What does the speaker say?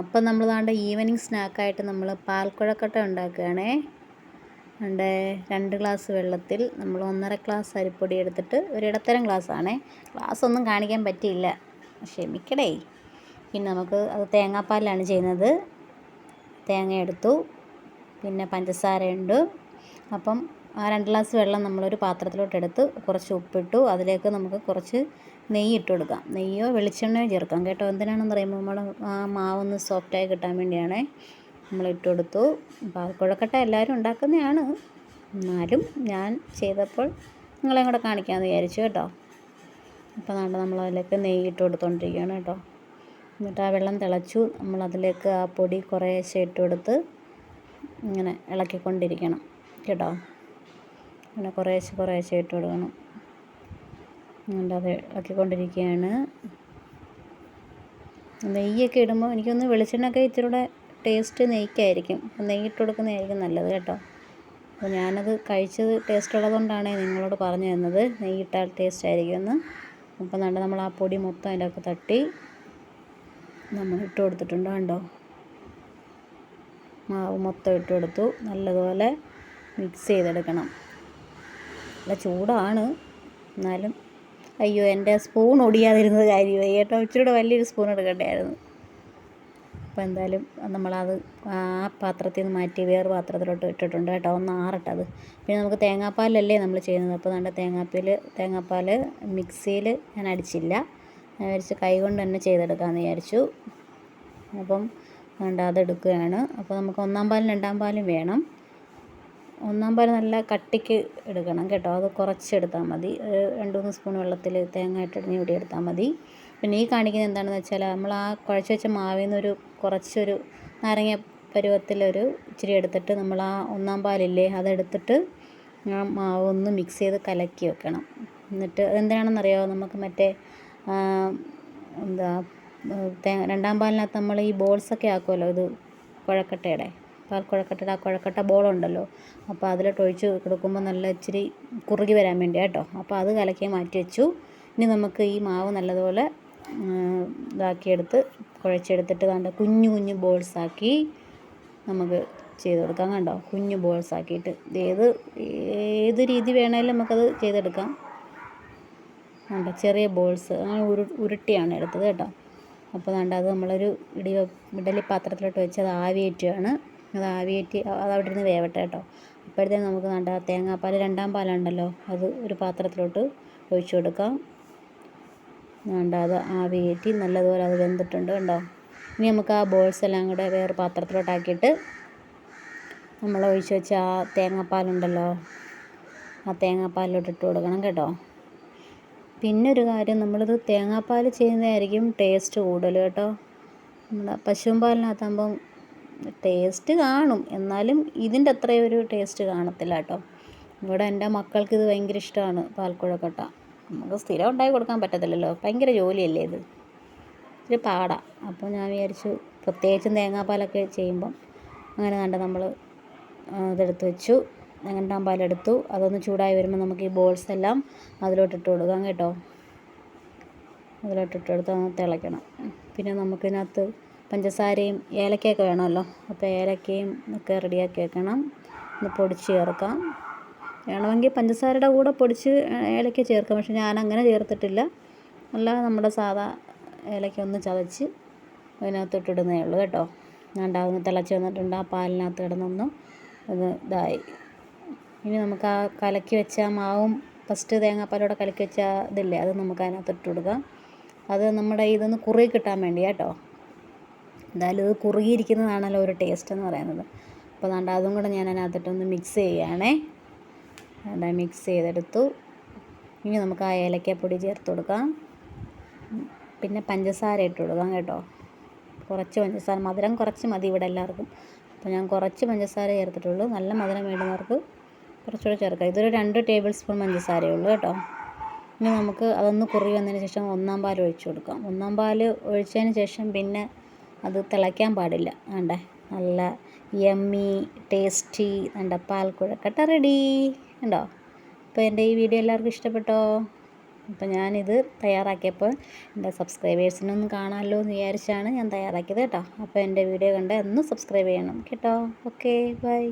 അപ്പം നമ്മൾ ദാണ്ട് ഈവനിങ് സ്നാക്കായിട്ട് നമ്മൾ പാൽക്കുഴക്കട്ട ഉണ്ടാക്കുകയാണേ. ഉണ്ട് രണ്ട് ഗ്ലാസ് വെള്ളത്തിൽ നമ്മൾ ഒന്നര ഗ്ലാസ് അരിപ്പൊടി എടുത്തിട്ട് ഒരു ഇടത്തരം ഗ്ലാസ്സാണേ ഗ്ലാസ് ഒന്നും കാണിക്കാൻ പറ്റിയില്ല. ക്ഷമിക്കടേ. പിന്നെ നമുക്ക് അത് തേങ്ങാപ്പാലിലാണ് ചെയ്യുന്നത്. തേങ്ങ എടുത്തു. പിന്നെ പഞ്ചസാരയുണ്ട് അപ്പം ആ രണ്ട് ഗ്ലാസ് വെള്ളം നമ്മളൊരു പാത്രത്തിലോട്ട് എടുത്ത് കുറച്ച് ഉപ്പിട്ടു. അതിലേക്ക് നമുക്ക് കുറച്ച് നെയ്യ് ഇട്ട് കൊടുക്കാം നെയ്യോ വെളിച്ചെണ്ണയോ ചേർക്കാം. കേട്ടോ എന്തിനാണെന്ന് പറയുമ്പോൾ നമ്മൾ ആ മാവൊന്ന് സോഫ്റ്റായി കിട്ടാൻ വേണ്ടിയാണേ നമ്മൾ ഇട്ട് കൊടുത്തു പാൽക്കുഴക്കട്ട എല്ലാവരും ഉണ്ടാക്കുന്നതാണ്. എന്നാലും ഞാൻ ചെയ്തപ്പോൾ നിങ്ങളെയും കൂടെ കാണിക്കാമെന്ന് വിചാരിച്ചു കേട്ടോ. ഇപ്പോൾ നാണ്ട് നമ്മൾ അതിലേക്ക് നെയ്യ് ഇട്ട് കൊടുത്തുകൊണ്ടിരിക്കുകയാണ് കേട്ടോ. എന്നിട്ട് ആ വെള്ളം തിളച്ചു. നമ്മൾ അതിലേക്ക് ആ പൊടി കുറേശ്ശെ ഇട്ട് കൊടുത്ത് ഇങ്ങനെ ഇളക്കിക്കൊണ്ടിരിക്കണം കേട്ടോ. അങ്ങനെ കുറേശ്ശെ കുറേശ്ശെ ഇട്ട് കൊടുക്കണം അത് ഇളക്കിക്കൊണ്ടിരിക്കുകയാണ് നെയ്യൊക്കെ ഇടുമ്പോൾ എനിക്കൊന്ന് വെളിച്ചെണ്ണയൊക്കെ ഇച്ചിരി കൂടെ ടേസ്റ്റ് നെയ്ക്കായിരിക്കും. അപ്പം നെയ്യ് ഇട്ട് കൊടുക്കുന്നതായിരിക്കും നല്ലത് കേട്ടോ. അപ്പോൾ ഞാനത് കഴിച്ചത് ടേസ്റ്റ് ഉള്ളതുകൊണ്ടാണ് നിങ്ങളോട് പറഞ്ഞു തന്നത്. നെയ്യ് ഇട്ടാൽ ടേസ്റ്റ് ആയിരിക്കുമെന്ന്. അപ്പോൾ നല്ല നമ്മൾ ആ പൊടി മൊത്തം അതിലൊക്കെ തട്ടി നമ്മൾ ഇട്ട് കൊടുത്തിട്ടുണ്ട് കണ്ടോ? മാവ് മൊത്തം ഇട്ട് കൊടുത്തു. നല്ലതുപോലെ മിക്സ് ചെയ്തെടുക്കണം. നല്ല ചൂടാണ്. എന്നാലും അയ്യോ എന്റെ സ്പൂൺ ഒടിയാതിരുന്നത് കാര്യമായി. കേട്ടോ ഇച്ചിരി വലിയൊരു സ്പൂൺ എടുക്കേണ്ടായിരുന്നു. അപ്പോൾ എന്തായാലും നമ്മളത് ആ പാത്രത്തിൽ നിന്ന് മാറ്റി വേറെ പാത്രത്തിലോട്ട് ഇട്ടിട്ടുണ്ട് കേട്ടോ. ഒന്ന് ആറട്ടെ അത്. പിന്നെ നമുക്ക് തേങ്ങാപ്പാലല്ലേ നമ്മൾ ചെയ്യുന്നത്? അപ്പോൾ നമ്മുടെ തേങ്ങാപ്പാൽ തേങ്ങാപ്പാൽ മിക്സിയിൽ ഞാൻ അടിച്ചില്ല. ഞാൻ വിചാരിച്ച് കൈ കൊണ്ട് തന്നെ ചെയ്തെടുക്കാമെന്ന് വിചാരിച്ചു. അപ്പം വേണ്ട അതെടുക്കുകയാണ്. അപ്പോൾ നമുക്ക് ഒന്നാം പാലും രണ്ടാം പാലും വേണം. ഒന്നാം പാൽ നല്ല കട്ടിക്ക് എടുക്കണം കേട്ടോ. അത് കുറച്ചെടുത്താൽ മതി. രണ്ട് മൂന്ന് സ്പൂൺ വെള്ളത്തിൽ തേങ്ങ ഇട്ട് എടുത്താൽ മതി. പിന്നെ ഈ കാണിക്കുന്നത് എന്താണെന്ന് വെച്ചാൽ നമ്മൾ ആ കുഴച്ച് വെച്ച മാവിൽ നിന്നൊരു കുറച്ചൊരു നാരങ്ങ പരുവത്തിലൊരു ഇച്ചിരി എടുത്തിട്ട് നമ്മൾ ആ ഒന്നാം പാലില്ലേ അതെടുത്തിട്ട് ആ മാവ് ഒന്ന് മിക്സ് ചെയ്ത് കലക്കി വെക്കണം. എന്നിട്ട് അതെന്തിനാണെന്നറിയാമോ നമുക്ക് മറ്റേ എന്താ രണ്ടാം പാലിനകത്ത് നമ്മൾ ഈ ബോൾസൊക്കെ ആക്കുമല്ലോ ഇത് കുഴക്കട്ടയുടെ പാൽ കുഴക്കട്ടയുടെ ആ കുഴക്കട്ട ബോളുണ്ടല്ലോ. അപ്പോൾ അതിലോട്ട് ഒഴിച്ച് കൊടുക്കുമ്പോൾ നല്ല ഇച്ചിരി കുറുകി വരാൻ വേണ്ടി കേട്ടോ. അപ്പോൾ അത് കലക്കി മാറ്റി വെച്ചു. ഇനി നമുക്ക് ഈ മാവ് നല്ലതുപോലെ ഇതാക്കിയെടുത്ത് കുഴച്ചെടുത്തിട്ട് കണ്ട കുഞ്ഞു കുഞ്ഞു ബോൾസാക്കി നമുക്ക് ചെയ്ത് കൊടുക്കാം കണ്ടോ? കുഞ്ഞു ബോൾസ് ആക്കിയിട്ട് ഏത് ഏത് രീതി വേണേലും നമുക്കത് ചെയ്തെടുക്കാം. കണ്ടോ? ചെറിയ ബോൾസ് അങ്ങനെ ഉരു ഉരുട്ടിയാണ് എടുത്തത് കേട്ടോ. അപ്പോൾ കണ്ട അത് നമ്മളൊരു ഇടി ഇഡലി പാത്രത്തിലോട്ട് വെച്ച് അത് ആവിയേറ്റുകയാണ് അത് ആവിയേറ്റി അത് അവിടെ ഇരുന്ന് വേവട്ടെ കേട്ടോ. അപ്പോഴത്തേക്കും നമുക്ക് വേണ്ട തേങ്ങാപ്പാൽ രണ്ടാം പാലുണ്ടല്ലോ അത് ഒരു പാത്രത്തിലോട്ട് ഒഴിച്ചു കൊടുക്കാം. വേണ്ട അത് ആവിയേറ്റി നല്ലതുപോലെ അത് വെന്തിട്ടുണ്ട് കണ്ടോ? ഇനി നമുക്ക് ആ ബോൾസ് എല്ലാം കൂടെ വേറെ പാത്രത്തിലോട്ടാക്കിയിട്ട് നമ്മൾ ഒഴിച്ച് വെച്ച ആ തേങ്ങാപ്പാലുണ്ടല്ലോ. ആ തേങ്ങാപ്പാലിലോട്ട് ഇട്ട് കൊടുക്കണം കേട്ടോ. പിന്നെ ഒരു കാര്യം നമ്മളിത് തേങ്ങാപ്പാൽ ചെയ്യുന്നതായിരിക്കും ടേസ്റ്റ് കൂടുതൽ കേട്ടോ. നമ്മുടെ പശുവും പാലിനകത്താകുമ്പം ടേസ്റ്റ് കാണും. എന്നാലും ഇതിന്റെ അത്രയും ഒരു ടേസ്റ്റ് കാണത്തില്ല കേട്ടോ. ഇവിടെ എന്റെ മക്കൾക്ക് ഇത് ഭയങ്കര ഇഷ്ടമാണ് പാൽക്കുഴക്കട്ട. നമുക്ക് സ്ഥിരം ഉണ്ടാക്കി കൊടുക്കാൻ പറ്റത്തില്ലല്ലോ. ഭയങ്കര ജോലിയല്ലേ ഇത്? ഇച്ചിരി പാടാണ് അപ്പോൾ ഞാൻ വിചാരിച്ചു പ്രത്യേകിച്ചും തേങ്ങാപ്പാലൊക്കെ ചെയ്യുമ്പം അങ്ങനെ കണ്ട നമ്മൾ ഇതെടുത്ത് വെച്ചു. രണ്ടാം പാലെടുത്തു അതൊന്ന് ചൂടായി വരുമ്പോൾ നമുക്ക് ഈ ബോൾസ് എല്ലാം അതിലോട്ട് ഇട്ട് കൊടുക്കാം കേട്ടോ. അതിലോട്ട് ഇട്ട് കൊടുത്ത് തിളയ്ക്കണം. പിന്നെ നമുക്കിതിനകത്ത് പഞ്ചസാരയും ഏലക്കയൊക്കെ വേണമല്ലോ. അപ്പോൾ ഏലക്കയും ഒക്കെ റെഡിയാക്കി വെക്കണം. ഒന്ന് പൊടിച്ച് ചേർക്കാം. വേണമെങ്കിൽ പഞ്ചസാരയുടെ കൂടെ പൊടിച്ച് ഏലക്ക ചേർക്കാം. പക്ഷെ ഞാൻ അങ്ങനെ ചേർത്തിട്ടില്ല. അല്ലാതെ നമ്മുടെ സാധാ ഏലക്ക ഒന്ന് ചതച്ച് അതിനകത്തോട്ടിടുന്നേ ഉള്ളൂ കേട്ടോ. ഉണ്ടാകുന്ന തിളച്ച് വന്നിട്ടുണ്ട്. ആ പാലിനകത്ത് കിടന്നൊന്ന് അത് ഇതായി. ഇനി നമുക്ക് ആ കലക്കി വെച്ച മാവും ഫസ്റ്റ് തേങ്ങാപ്പാലോടെ കലക്കി വെച്ച ഇതില്ലേ അത് നമുക്ക് അതിനകത്ത് ഇട്ട് കൊടുക്കാം. അത് നമ്മുടെ ഇതൊന്ന് കുറുകി കിട്ടാൻ വേണ്ടി കേട്ടോ. എന്തായാലും ഇത് കുറുകിയിരിക്കുന്നതാണല്ലോ ഒരു ടേസ്റ്റ് എന്ന് പറയുന്നത്. അപ്പോൾ അതുകൊണ്ട് അതും കൂടെ ഞാൻ അതിനകത്തിട്ടൊന്ന് മിക്സ് ചെയ്യുകയാണേ. അവിടെ മിക്സ് ചെയ്തെടുത്തു. ഇനി നമുക്ക് ആ ഏലക്കപ്പൊടി ചേർത്ത് കൊടുക്കാം. പിന്നെ പഞ്ചസാര ഇട്ട് കൊടുക്കാം കേട്ടോ. കുറച്ച് പഞ്ചസാര മധുരം കുറച്ച് മതി ഇവിടെ എല്ലാവർക്കും. അപ്പോൾ ഞാൻ കുറച്ച് പഞ്ചസാര ചേർത്തിട്ടുള്ളൂ. നല്ല മധുരം വേണ്ടുന്നവർക്ക് കുറച്ചുകൂടെ ചേർക്കാം. ഇതൊരു രണ്ട് ടേബിൾ സ്പൂൺ പഞ്ചസാരയേ ഉള്ളൂ കേട്ടോ. ഇനി നമുക്ക് അതൊന്ന് കുറി വന്നതിന് ശേഷം ഒന്നാം പാൽ ഒഴിച്ച് കൊടുക്കാം. ഒന്നാം പാൽ ഒഴിച്ചതിന് ശേഷം പിന്നെ അത് തിളയ്ക്കാൻ പാടില്ല. വേണ്ടേ നല്ല യമ്മി ടേസ്റ്റി വേണ്ട പാൽ കുഴക്കട്ട റെഡി ഉണ്ടോ? അപ്പോൾ എന്റെ ഈ വീഡിയോ എല്ലാവർക്കും ഇഷ്ടപ്പെട്ടോ? അപ്പോൾ ഞാനിത് തയ്യാറാക്കിയപ്പോൾ എന്റെ സബ്സ്ക്രൈബേഴ്സിനൊന്ന് കാണാമല്ലോ എന്ന് വിചാരിച്ചാണ് ഞാൻ തയ്യാറാക്കിയത് കേട്ടോ. അപ്പോൾ എന്റെ വീഡിയോ കണ്ട് ഒന്ന് സബ്സ്ക്രൈബ് ചെയ്യണം കേട്ടോ. Okay bye